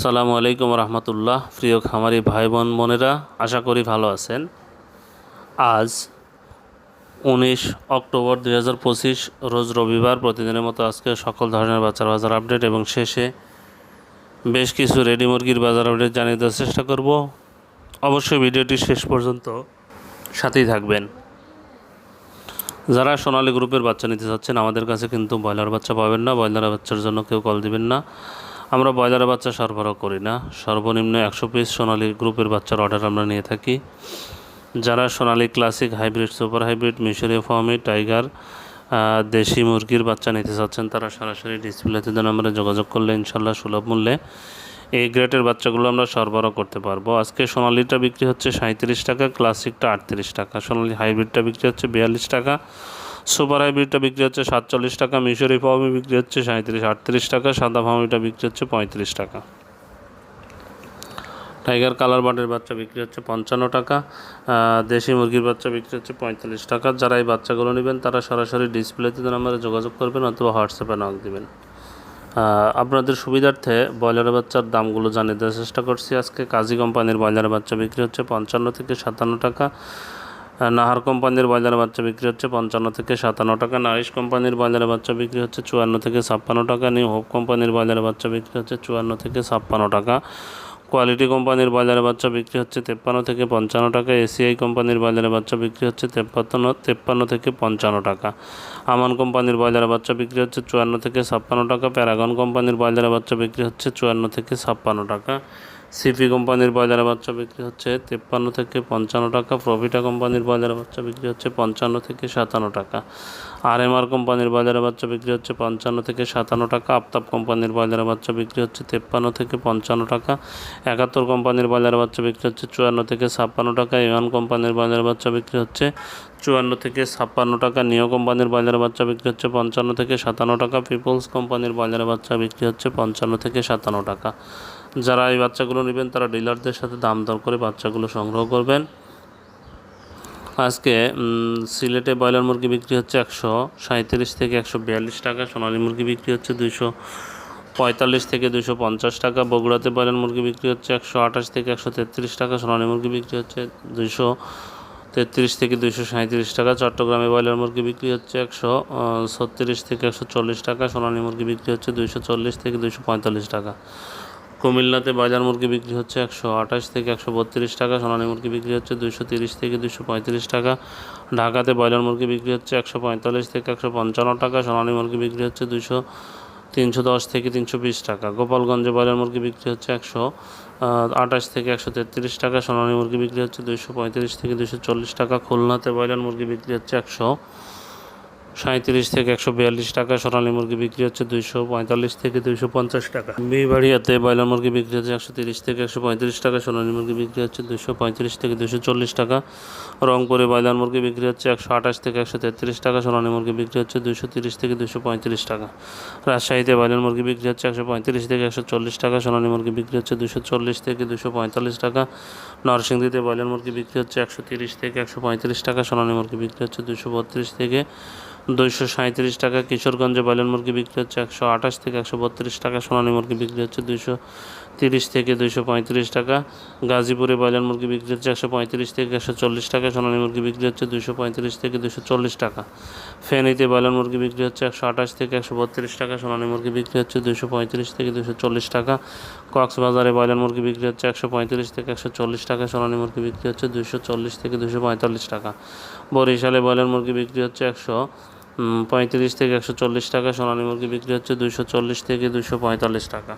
আসসালামু আলাইকুম রহমতুল্লাহ। প্রিয় খামারি ভাই বোন বোনেরা, আশা করি ভালো আছেন। আজ উনিশ অক্টোবর দুই হাজার পঁচিশ, রোজ রবিবার প্রতিদিনের মতো আজকে সকল ধরনের বাচ্চার বাজার আপডেট এবং শেষে বেশ কিছু রেডি মুরগির বাজার আপডেট জানিয়ে দেওয়ার চেষ্টা করব। অবশ্যই ভিডিওটি শেষ পর্যন্ত সাথেই থাকবেন। যারা সোনালী গ্রুপের বাচ্চা নিতে চাচ্ছেন, আমাদের কাছে কিন্তু ব্রয়লার বাচ্চা পাবেন না। ব্রয়লার বাচ্চার জন্য কেউ কল দিবেন না। আমরা ব্রয়লার বাচ্চা সরবরাহ করি না। সর্বনিম্ন একশো পিস সোনালী গ্রুপের বাচ্চার অর্ডার আমরা নিয়ে থাকি। যারা Sonali classic hybrid super hybrid মিশরীয় ফার্মি টাইগার দেশি মুরগির বাচ্চা নিতে চাচ্ছেন, তারা সরাসরি ডিসপ্লেতে দেন আমরা যোগাযোগ করলে ইনশাল্লাহ সুলভ মূল্যে এই গ্রেটের বাচ্চাগুলো আমরা সরবরাহ করতে পারব। আজকে সোনালিটা বিক্রি হচ্ছে সাঁত্রিশ টাকা ক্লাসিকটা আটত্রিশ টাকা। সোনালি হাইব্রিডটা বিক্রি হচ্ছে বিয়াল্লিশ টাকা। সুপার হাইব্রিডটা বিক্রি হচ্ছে সাতচল্লিশ টাকা, মিশরি ফার্মি বিক্রি হচ্ছে সাঁত্রিশ আটত্রিশ টাকা, সাদা ফার্মিটা বিক্রি হচ্ছে পঁয়ত্রিশ টাকা। টাইগার কালার বাটের বাচ্চা বিক্রি হচ্ছে পঞ্চান্ন টাকা দেশি মুরগির বাচ্চা বিক্রি হচ্ছে পঁয়তাল্লিশ টাকা। যারা এই বাচ্চাগুলো নেবেন, তারা সরাসরি ডিসপ্লেতে নাম্বারে যোগাযোগ করবেন অথবা হোয়াটসঅ্যাপে নক দিবেন। আপনাদের সুবিধার্থে ব্রয়লারের বাচ্চার দামগুলো জানিয়ে দেওয়ার চেষ্টা করছি। আজকে কাজী কোম্পানির ব্রয়লারের বাচ্চা বিক্রি হচ্ছে পঞ্চান্ন থেকে সাতান্ন টাকা। নাহার কোম্পানির ব্রয়লারের বাচ্চা বিক্রি হচ্ছে পঞ্চান্ন থেকে সাতান্ন টাকা, নারিশ কোম্পানির ব্রয়লারের বাচ্চা বিক্রি হচ্ছে চুয়ান্ন থেকে ছাপ্পান্ন টাকা, নিউ হোপ কোম্পানির ব্রয়লারের বাচ্চা বিক্রি হচ্ছে চুয়ান্ন থেকে ছাপ্পান্ন টাকা। কোয়ালিটি কোম্পানির বাজারে বাচ্চা বিক্রি হচ্ছে তেপ্পান্ন থেকে পঞ্চান্ন টাকা, এসিআই কোম্পানির বাজারে বাচ্চা বিক্রি হচ্ছে তেপ্পান্ন তেপ্পান্ন থেকে পঞ্চান্ন টাকা। আমান কোম্পানির বাজারে বাচ্চা বিক্রি হচ্ছে চুয়ান্ন থেকে ছাপ্পান্ন টাকা, প্যারাগন কোম্পানির বাজারে বাচ্চা বিক্রি হচ্ছে চুয়ান্ন থেকে ছাপ্পান্ন টাকা। সিপি কোম্পানির বাজারে বাচ্চা বিক্রি হচ্ছে তেপ্পান্ন থেকে পঞ্চান্ন টাকা প্রভিটা কোম্পানির বাজারে বাচ্চা বিক্রি হচ্ছে পঞ্চান্ন থেকে সাতান্ন টাকা। আর এম আর কোম্পানির বাজারে বাচ্চা বিক্রি হচ্ছে পঞ্চান্ন থেকে সাতান্ন টাকা, আফতাব কোম্পানির বাজারে বাচ্চা বিক্রি হচ্ছে তেপ্পান্ন থেকে পঞ্চান্ন টাকা, একাত্তর কোম্পানির বাজারে বাচ্চা বিক্রি হচ্ছে চুয়ান্ন থেকে ছাপ্পান্ন টাকা ইমান কোম্পানির বাজারে বাচ্চা বিক্রি হচ্ছে চুয়ান্ন থেকে ছাপ্পান্ন টাকা, নিও কোম্পানির বাজারে বাচ্চা বিক্রি হচ্ছে পঞ্চান্ন থেকে সাতান্ন টাকা, পিপলস কোম্পানির বাজারে বাচ্চা বিক্রি হচ্ছে পঞ্চান্ন থেকে সাতান্ন টাকা। যারা এই বাচ্চাগুলো নেবেন, তারা ডিলারদের সাথে দাম দর করে বাচ্চাগুলো সংগ্রহ করবেন। আজকে সিলেটে ব্রয়লার মুরগি বিক্রি হচ্ছে একশো সাঁত্রিশ থেকে একশো বিয়াল্লিশ টাকা, সোনালী মুরগি বিক্রি হচ্ছে দুইশো পঁয়তাল্লিশ থেকে দুশো পঞ্চাশ টাকা, বগুড়াতে ব্রয়লার মুরগি বিক্রি হচ্ছে একশো আঠাশ থেকে একশো তেত্রিশ টাকা, সোনালী মুরগি বিক্রি হচ্ছে দুইশো তেত্রিশ থেকে দুইশো সাঁত্রিশ টাকা, চট্টগ্রামে ব্রয়লার মুরগি বিক্রি হচ্ছে একশো ছত্রিশ থেকে একশো চল্লিশ টাকা, সোনালী মুরগি বিক্রি হচ্ছে দুইশো চল্লিশ থেকে দুইশো পঁয়তাল্লিশ টাকা। কুমিল্লাতে বাজার মুরগি বিক্রি হচ্ছে একশো আঠাশ থেকে একশো বত্রিশ টাকা, সোনালী মুরগি বিক্রি হচ্ছে দুশো তিরিশ থেকে দুশো পঁয়ত্রিশ টাকা, ঢাকাতে ব্রয়লার মুরগি বিক্রি হচ্ছে একশো পঁয়তাল্লিশ থেকে একশো পঞ্চান্ন টাকা, সোনালী মুরগি বিক্রি হচ্ছে দুশো তিনশো দশ থেকে তিনশো বিশ টাকা, গোপালগঞ্জে ব্রয়লার মুরগি বিক্রি হচ্ছে একশো আঠাশ থেকে একশো তেত্রিশ টাকা, সোনালী মুরগি বিক্রি হচ্ছে দুশো পঁয়ত্রিশ থেকে দুশো চল্লিশ টাকা, খুলনাতে ব্রয়লার মুরগি বিক্রি হচ্ছে একশো সাঁত্রিশ থেকে একশো বিয়াল্লিশ টাকা, সোনালী মুরগি বিক্রি হচ্ছে দুইশো পঁয়তাল্লিশ থেকে দুইশো পঞ্চাশ টাকা। বিবাড়িয়াতে ব্রয়লার মুরগি বিক্রি হচ্ছে একশো তিরিশ থেকে একশো পঁয়ত্রিশ টাকা, সোনালী মুরগি বিক্রি হচ্ছে দুশো পঁয়ত্রিশ থেকে দুশো চল্লিশ টাকা। রংপুরে ব্রয়লার মুরগি বিক্রি হচ্ছে একশো আঠাশ থেকে একশো তেত্রিশ টাকা, সোনালী মুরগি বিক্রি হচ্ছে দুশো তিরিশ থেকে দুশো পঁয়ত্রিশ টাকা। রাজশাহীতে ব্রয়লার মুরগি বিক্রি হচ্ছে একশো পঁয়ত্রিশ থেকে একশো চল্লিশ টাকা, সোনালী মুরগি বিক্রি হচ্ছে দুশো চল্লিশ থেকে দুশো পঁয়তাল্লিশ টাকা। নরসিংদীতে ব্রয়লার মুরগি বিক্রি হচ্ছে একশো তিরিশ থেকে একশো পঁয়ত্রিশ টাকা, সোনালী মুরগি বিক্রি হচ্ছে দুশো বত্রিশ থেকে দুইশো সাঁত্রিশ টাকা। কিশোরগঞ্জে ব্রয়লার মুরগি বিক্রি হচ্ছে একশো আঠাশ থেকে একশো বত্রিশ টাকা। সোনালী মুরগি বিক্রি হচ্ছে দুইশো তিরিশ থেকে দুইশো পঁয়ত্রিশ টাকা। গাজীপুরে ব্রয়লার মুরগি বিক্রি হচ্ছে একশো পঁয়ত্রিশ থেকে একশো চল্লিশ টাকা। সোনালী মুরগি বিক্রি হচ্ছে দুইশো পঁয়ত্রিশ থেকে দুশো চল্লিশ টাকা। ফেনীতে ব্রয়লার মুরগি বিক্রি হচ্ছে একশো আঠাশ থেকে একশো বত্রিশ টাকা। সোনালী মুরগি বিক্রি হচ্ছে দুশো পঁয়ত্রিশ থেকে দুশো চল্লিশ টাকা। কক্সবাজারে ব্রয়লার মুরগি বিক্রি হচ্ছে একশো পঁয়ত্রিশ থেকে একশো চল্লিশ টাকা। সোনালী মুরগি বিক্রি হচ্ছে দুশো চল্লিশ থেকে দুশো পঁয়তাল্লিশ টাকা। বরিশালে ব্রয়লার মুরগি বিক্রি হচ্ছে একশো পঁয়ত্রিশ থেকে একশো চল্লিশ টাকা। সোনালি মুরগি বিক্রি হচ্ছে দুশো চল্লিশ থেকে দুশো পঁয়তাল্লিশ টাকা।